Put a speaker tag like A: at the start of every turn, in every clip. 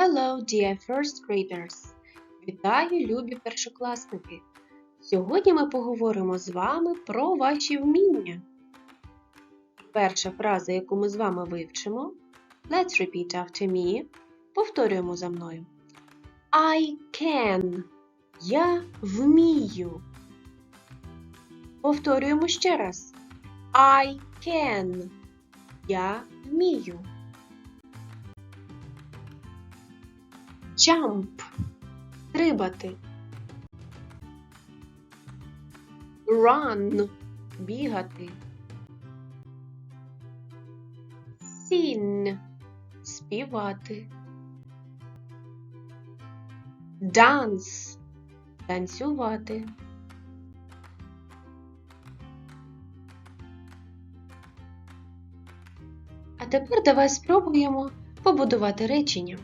A: Hello, dear first graders! Вітаю, любі першокласники! Сьогодні ми поговоримо з вами про ваші вміння. Перша фраза, яку ми з вами вивчимо. Let's repeat after me. Повторюємо за мною. I can. Я вмію. Повторюємо ще раз. I can. Я вмію. Jump. Стрибати. Run. Бігати. Sing. Співати. Dance. Танцювати. А тепер давай спробуємо побудувати речення.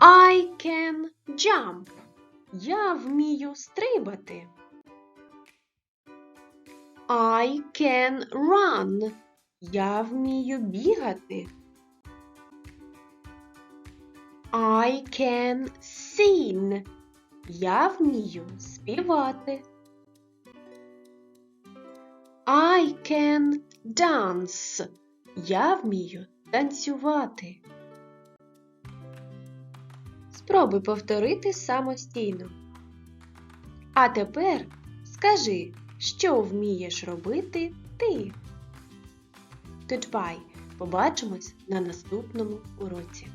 A: I can jump. Я вмію стрибати. I can run. Я вмію бігати. I can sing. Я вмію співати. I can dance. Я вмію танцювати. Спробуй повторити самостійно. А тепер скажи, що вмієш робити ти. Goodbye. Побачимось на наступному уроці.